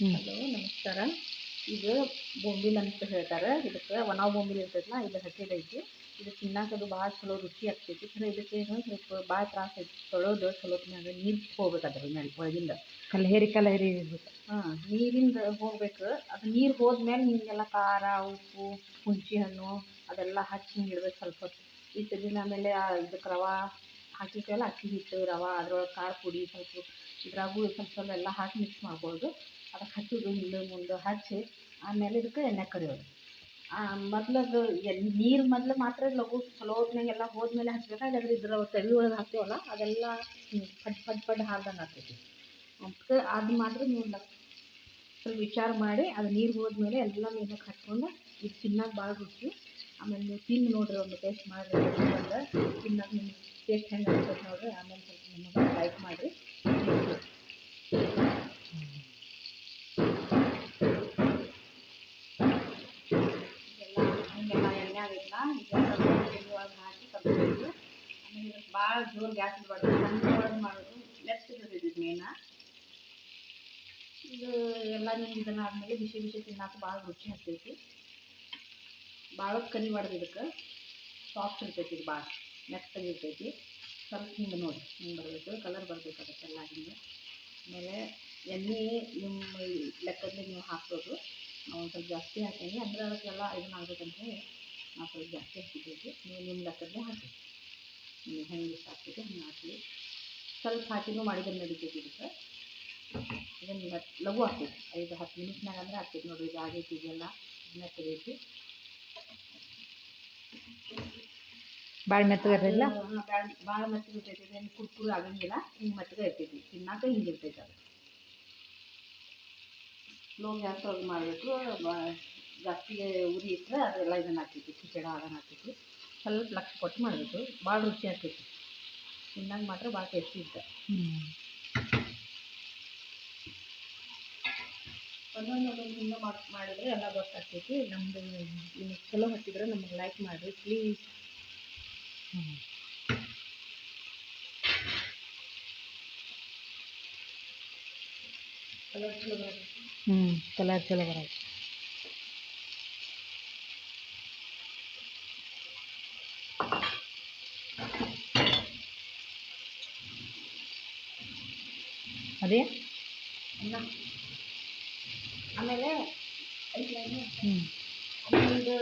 Hello ನಮಸ್ಕಾರ. ಇದು ಬೊಂಬಿಲ್ ಅಂತ ಹೇಳ್ತಾರೆ. ಇದಕ್ಕೆ ಒಣ ಬೊಂಬಿಲ್ ಇರ್ತೈತಲ್ಲ ಇದು ಹಸಿದೈತಿ ಇದು ತಿನ್ನಾಕ ಅದು ಭಾಳ ಚಲೋ ರುಚಿ ಆಗ್ತೈತಿ. ಖರೆ ಇದಕ್ಕೆ ಏನು ಸ್ವಲ್ಪ ಭಾಳ ತ್ರಾಸ ಐತಿ. ತೊಳೋದು ಚಲೋತ್ನಾಗ ನೀರು ಹೋಗ್ಬೇಕು ಅದ್ರ ಮೇಲೆ ಒಳಗಿಂದ. ಕಲಹೇರಿ ಕಲಹೇರಿ ಇರ್ಬೇಕು. ಹಾಂ ನೀರಿಂದ ಹೋಗ್ಬೇಕು. ಅದು ನೀರು ಹೋದ್ಮೇಲೆ ನಿಮಗೆಲ್ಲ ಖಾರ ಉಪ್ಪು ಹುಂಚಿ ಹಣ್ಣು ಅದೆಲ್ಲ ಹಚ್ಚಿ ಹಿಂಗೆ ಇಡ್ಬೇಕು ಸ್ವಲ್ಪ ಹೊತ್ತು. ಇಟ್ಟು ದಿನ ಆಮೇಲೆ ಇದಕ್ಕೆ ರವೆ ಹಾಕಿರ್ತೀವಲ್ಲ ಅಕ್ಕಿ ಹಿಟ್ಟು ರವೆ ಅದ್ರೊಳಗೆ ಖಾರ ಪುಡಿ ಸ್ವಲ್ಪ ಇದ್ರಾಗೂ ಸ್ವಲ್ಪ ಸ್ವಲ್ಪ ಎಲ್ಲ ಹಾಕಿ ಮಿಕ್ಸ್ ಮಾಡ್ಕೊಳ್ಳೋದು ಅದಕ್ಕೆ ಹಚ್ಚೋದು ಹಿಂದೆ ಮುಂದೆ ಹಚ್ಚಿ, ಆಮೇಲೆ ಇದಕ್ಕೆ ಎಣ್ಣೆ ಕರಿಯೋದು ಮೊದ್ಲು ಅದು ನೀರು ಮೊದ್ಲು ಮಾತ್ರ ಲಘು, ಚಲೋ ಹೊತ್ನಾಗೆಲ್ಲ ಹೋದ್ಮೇಲೆ ಹಚ್ಬೇಕು, ಇಲ್ಲಾಂದ್ರೆ ಇದ್ರ ತಲೆ ಒಳಗೆ ಹಾಕ್ತೇವಲ್ಲ, ಅದೆಲ್ಲ ಪಡ್ ಪಡ್ ಪಡ್ ಹಾರ್ದಂಗೆ ಆಗ್ತೈತಿ. ಅದಕ್ಕೆ ಅದು ಮಾತ್ರ ನೀವು ಸ್ವಲ್ಪ ವಿಚಾರ ಮಾಡಿ, ಅದು ನೀರು ಹೋದ್ಮೇಲೆ ಎಲ್ಲ ನೀರು ಹಚ್ಕೊಂಡು ಇದು ತಿನ್ನೋಕೆ ಭಾಳ ರುಚಿ. ಆಮೇಲೆ ನೀವು ತಿಂದು ನೋಡ್ರಿ, ಒಂದು ಟೇಸ್ಟ್ ಮಾಡಿರಿ ಅಂದ್ರೆ ತಿನ್ನಕ್ಕೆ ನಿಮ್ಗೆ ಟೇಸ್ಟ್ ಹೆಂಗೆ ಆಗ್ತದೆ ನೋಡಿರಿ, ಆಮೇಲೆ ಸ್ವಲ್ಪ ನಿಮಗೆ ಲೈಕ್ ಮಾಡಿರಿ ಎಲ್ಲ ಹಿಂಗೆಲ್ಲ ಎಣ್ಣೆ ಆಗೈತಲ್ಲ ಇದೆಲ್ಲ ಎಣ್ಣೆ ಒಳಗೆ ಹಾಕಿ ಕಲ್ಸ್ಬೇಕು ಆಮೇಲೆ ಇದಕ್ಕೆ ಭಾಳ ಜೋರು ಗ್ಯಾಸ್ ಇಡಬಾರ್ದು ಸಣ್ಣ ಒಳಗೆ ಮಾಡೋದು ಮೆತ್ತಗೆ ಇದು ಮೇನ ಇದು ಎಲ್ಲ ನಿಮ್ಗೆ ಇದನ್ನ ಆದಮೇಲೆ ಬಿಸಿ ಬಿಸಿ ತಿನ್ನಕ್ಕೆ ಭಾಳ ರುಚಿ ಹತ್ತೈತಿ ಭಾಳ ಕರಿಬಾರ್ದು ಇದಕ್ಕೆ. ಸಾಫ್ಟ್ ಇರ್ತೈತಿ ಇದು ಭಾಳ. ಮೆತ್ತಗೆ ಇರ್ತೈತಿ. ಸ್ವಲ್ಪ ಹಿಂಗೆ ನೋಡಿ ಹಿಂಗೆ ಬರಬೇಕು. ಕಲರ್ ಬರಬೇಕು ಅದಕ್ಕೆಲ್ಲ ಹಿಂಗೆ ಆಮೇಲೆ ಎಣ್ಣೆ ನಿಮ್ಮ ಲೆಕ್ಕದಲ್ಲಿ ನೀವು ಹಾಕ್ಬೋದು. ನಾವು ಸ್ವಲ್ಪ ಜಾಸ್ತಿ ಹಾಕೀನಿ. ಅಂದರೆ ಅದಕ್ಕೆಲ್ಲ ಇದನ್ನ ಆಗ್ಬೇಕಂತ ಹೇಳಿ ನಾವು ಸ್ವಲ್ಪ ಜಾಸ್ತಿ ಹಾಕಿದ್ದೀವಿ. ನೀವು ನಿಮ್ಮ ಲೆಕ್ಕದಲ್ಲಿ ಹಾಕಿ. ಹೆಂಗೆ ಇಷ್ಟ ಆಗ್ತೈತೆ ಹಂಗೆ ಹಾಕಿ ಸ್ವಲ್ಪ ಹಾಕಿನೂ ಮಾಡಿದ್ರೆ ನಡೀತೈತಿ ಇದಕ್ಕೆ ಇದನ್ನು ಇವತ್ತು ಲಘು ಆಗ್ತೈತಿ. ಐದು ಹತ್ತು ನಿಮಿಷನಾಗ ಅಂದ್ರೆ ಆಗ್ತೈತಿ ನೋಡಿರಿ. ಇದು ಆಗೈತಿ ಇದೆಲ್ಲ ಇದನ್ನ ತೆಗೈತಿ ಭಾಳ ಮೆತ್ತಗಿರಲಿಲ್ಲ ಭಾಳ ಮೆತ್ತಗೆ ಇರ್ತೈತಿ ಇದೇನು ಕುರ್ಕುರು ಆಗಂಗಿಲ್ಲ. ಹಿಂಗೆ ಮೆತ್ತಗೆ ಇರ್ತೈತಿ. ತಿನ್ನಾಕ ಹಿಂಗೆ ಇರ್ತೈತಿ ಅದು. ಸ್ಲೋ ಗ್ಯಾಸ್ ಒಳಗೆ ಮಾಡಬೇಕು ಜಾಸ್ತಿ ಉರಿ ಇಟ್ಟರೆ ಅದೆಲ್ಲ ಇದನ್ನು ಹಾಕ್ತೈತಿ ಕಿಚಡ ಅದನ್ನು ಹಾಕ್ತೈತಿ ಸ್ವಲ್ಪ ಲಕ್ಷ ಕೊಟ್ಟು ಮಾಡಬೇಕು ಭಾಳ ರುಚಿ ಆಗ್ತೈತಿ ತಿನ್ನಾಗ ಮಾತ್ರ ಭಾಳ ಟೇಸ್ಟಿ ಇತ್ತು. ಒಂದೊಂದು ಒಂದೊಂದು ಮಾಡಿ ಮಾಡಿದ್ರೆ ಎಲ್ಲ ಗೊತ್ತಾಗ್ತೈತಿ ನಮ್ಮದು ಇನ್ನು ಚಲೋ ಹತ್ತಿದ್ರೆ ನಮಗೆ ಲೈಕ್ ಮಾಡಿರಿ ಪ್ಲೀಸ್ ಕಲರ್ ಚಲೋ ಹ್ಞೂ ಕಲರ್ ಚಲೋ ಬರೋದು ಅದೇ ಅನ್ನ ಆಮೇಲೆ ಐತ್ಲಾ ಇನ್ನು? ಹ್ಞೂ ಆಮೇಲೆ ಇದು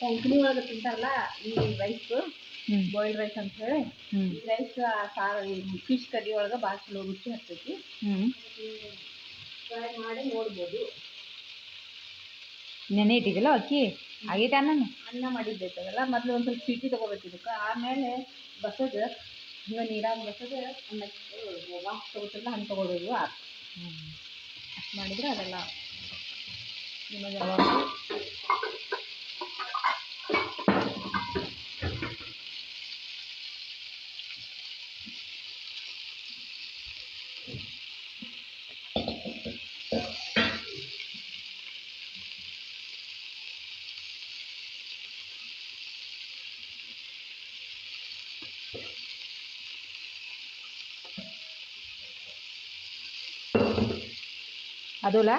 ಕೊಂಕಣಿ ಒಳಗೆ ತಿಂತಾರಲ್ಲ ಈ ರೈಸು ಹ್ಞೂ ಬಾಯ್ಲ್ಡ್ ರೈಸ್ ಅಂತ ಹೇಳಿ ಹ್ಞೂ ಈ ರೈಸ್ ಸಾರು ಫಿಶ್ ಕರಿ ಒಳಗೆ ಭಾಳ ಚಲೋ ರುಚಿ ಹತ್ತೈತಿ ಹ್ಞೂ ಟ್ರೈ ಮಾಡಿ ನೋಡ್ಬೋದು ನೆನೆ ಇಟ್ಟಿದ್ದಿಲ್ಲ ಅಕ್ಕಿ? ಆಗೈತೆ ಅನ್ನ ಅನ್ನ ಮಾಡಿದ್ದೈತದಲ್ಲ ಮೊದಲು ಒಂದು ಸ್ವಲ್ಪ ಸಿಟಿ ತೊಗೋಬೇಕು ಇದಕ್ಕೆ ಆಮೇಲೆ ಬಸದ ಹಿಂಗೆ ನೀರಾಗ ಬಸದು ಅನ್ನಕ್ಕೆ ವಾಸ್ ತೊಗೋತಿಲ್ಲ ಹಣ್ಣು ತೊಗೊಳೋದು ಆತು. ಮಾಡಿದರೆ ಅದೆಲ್ಲ ನಿಮಗೆ അതുപോലെ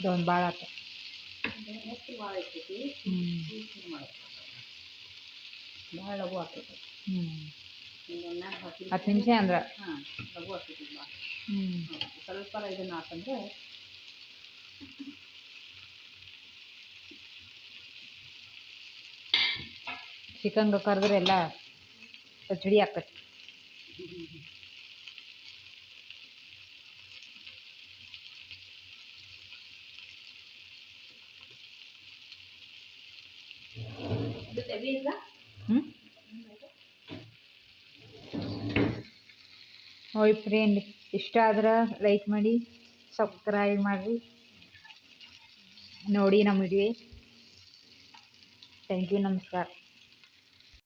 ಇದೊಂದು ಭಾಳ ಆತ ಭಾಳ ಲಘು ಆಗ್ತೈತಿ ಹತ್ತು ನಿಮಿಷ ಅಂದ್ರೆ. ಹಾಂ ಲಘು ಆಗ್ತೈತಿ ಸ್ವಲ್ಪ ಇದನ್ನ ಹಾಕಂದ್ರೆ ಚಿಕನ್ಗೆ ಕರೆದ್ರೆ ಎಲ್ಲ ಪಚಡಿ ಆಕತಿ ಹೋಯ್ ಫ್ರೆಂಡ್ ಇಷ್ಟ ಆದ್ರೆ ಲೈಕ್ ಮಾಡಿ ಸಬ್ಸ್ಕ್ರೈಬ್ ಮಾಡಿರಿ. ನೋಡಿ ನಮ್ಮ ವಿಡಿಯೋ ಥ್ಯಾಂಕ್ ಯು ನಮಸ್ಕಾರ.